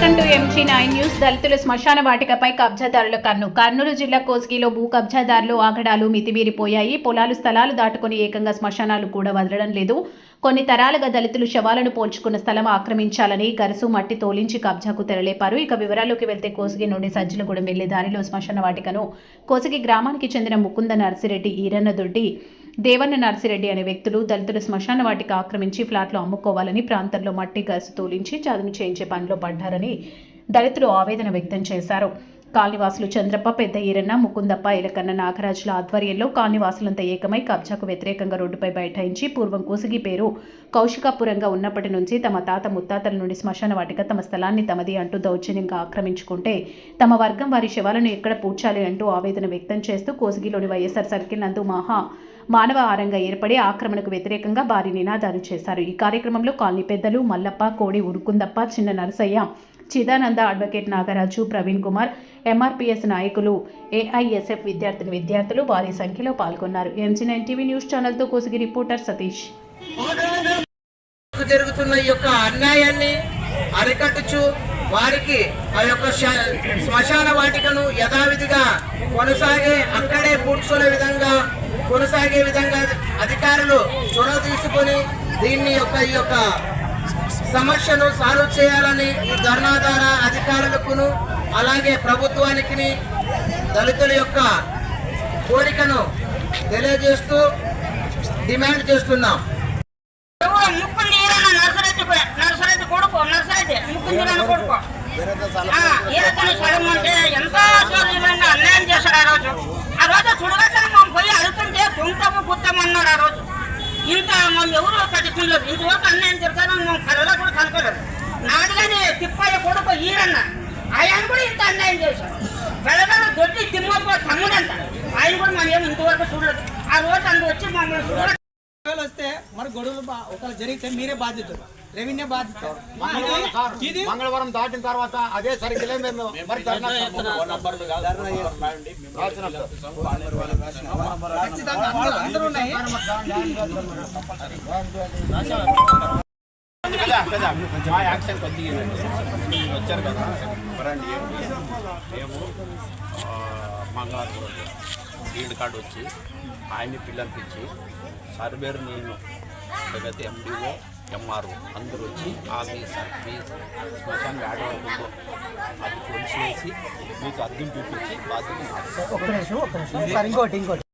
News దళితుల శ్మశాన వాటికపై కబ్జాదారుల కన్ను. కర్నూలు జిల్లా కోస్గిలో భూ కబ్జాదారులు ఆగడాలు మితిమీరిపోయాయి. పొలాలు స్థలాలు దాటుకొని ఏకంగా శ్మశానాలు కూడా వదలడం లేదు. కొన్ని తరాలుగా దళితులు శవాలను పోల్చుకున్న స్థలం ఆక్రమించాలని గరసు మట్టి తోలించి కబ్జాకు తెరలేపారు. ఇక వివరాల్లోకి వెళ్తే కోసిగి నుండి సజ్జలగూడెం వెళ్ళే దారిలో శ్మశాన వాటికను కోసిగి గ్రామానికి చెందిన ముకుంద నర్సిరెడ్డి ఈరన్న దొడ్డి దేవన్న నర్సిరెడ్డి అనే వ్యక్తులు దళితులు శ్మశాన వాటికి ఆక్రమించి ఫ్లాట్లు అమ్ముకోవాలని ప్రాంతంలో మట్టి గసు తూలించి చదును చేయించే పనిలో పడ్డారని దళితులు ఆవేదన వ్యక్తం చేశారు. కాలనివాసులు చంద్రప్ప పెద్ద ఈరన్న ముకుందప్ప ఇలకన్న నాగరాజుల ఆధ్వర్యంలో కాలనివాసులంతా ఏకమై కబ్జాకు వ్యతిరేకంగా రోడ్డుపై బైఠాయించి పూర్వం కూసిగి పేరు కౌశికాపురంగా ఉన్నప్పటి నుంచి తమ తాత ముత్తాతల నుండి శ్మశాన వాటిక తమ స్థలాన్ని తమది అంటూ దౌర్జన్యంగా ఆక్రమించుకుంటే తమ వర్గం వారి శవాలను ఎక్కడ పూడ్చాలి అంటూ ఆవేదన వ్యక్తం చేస్తూ కోసిగిలోని వైఎస్ఆర్ సర్కిల్ నందు మహా మానవ ఆరంగా ఏర్పడి ఆక్రమణకు వ్యతిరేకంగా భారీ నినాదాలు చేశారు. ఈ కార్యక్రమంలో కాలనీ పెద్దలు మల్లప్ప కోడి ఉరుకుందప్ప చిన్న నరసయ్య చిదానంద అడ్వకేట్ నాగరాజు ప్రవీణ్ కుమార్ ఎంఆర్పిఎస్ నాయకులు ఏఐఎస్ఎఫ్ విద్యార్థిని విద్యార్థులు భారీ సంఖ్యలో పాల్గొన్నారు. M C nine TV news ఛానల్తో Kosigi reporter Satish. జరుగుతున్న ఈ యొక్క అన్యాయాన్ని అరికట్టుచు వారికి ఆ యొక్క శ్మశాన వాటికను యథావిధిగా కొనసాగే అక్కడే పూడ్చుకునే విధంగా కొనసాగే విధంగా అధికారులు చొరవ తీసుకొని దీన్ని యొక్క ఈ యొక్క సమస్యను సాల్వ్ చేయాలని ఈ ధర్నా ద్వారా అధికారులకును అలాగే ప్రభుత్వానికి దళితుల యొక్క కోరికను తెలియజేస్తూ డిమాండ్ చేస్తున్నాం. ముక్కుంది ఎంతో అన్యాయం చేశాడు ఆ రోజు. ఆ రోజు చూడ తుంటము ఆ రోజు. ఇంత మనం ఎవరు కట్టుకుంటారు ఇంతవరకు అన్యాయం జరుగుతారని మేము కలలో కూడా కనుకోలేదు నాడుగానే తిప్పయ్య కొడుకు ఈరన్న ఆయన కూడా ఇంత అన్యాయం చేశారు పెద్దగా దొడ్డి తిమ్మప్ప తమ్ముడంట. ఆయన కూడా మనం ఏమి ఇంతవరకు చూడలేదు. ఆ రోజు అందు వచ్చి మమ్మల్ని చూడలేదు వస్తే మరి గొడవలు బా- ఒకవేళ జరిగితే మీరే బాధ్యతలు రెవెన్యూ బాధ్యత. మంగళవారం దాటిన తర్వాత అదే సరిగ్గా మేము మరి మా యాక్షన్ కొద్దిగా వచ్చారు కదా. మేము మంగళవారం ఈడ్ కార్డు వచ్చి ఆయన్ని పిల్లలకి ఇచ్చి సర్వేరు నేను లేకపోతే ఎండిఓ ఎంఆర్ఓ. అందరూ వచ్చి ఆ మీ శ్మశాన అది కొలిసి మీకు అద్దెం చూపించి బాధ్యత ఇంకోటి ఇంకోటి.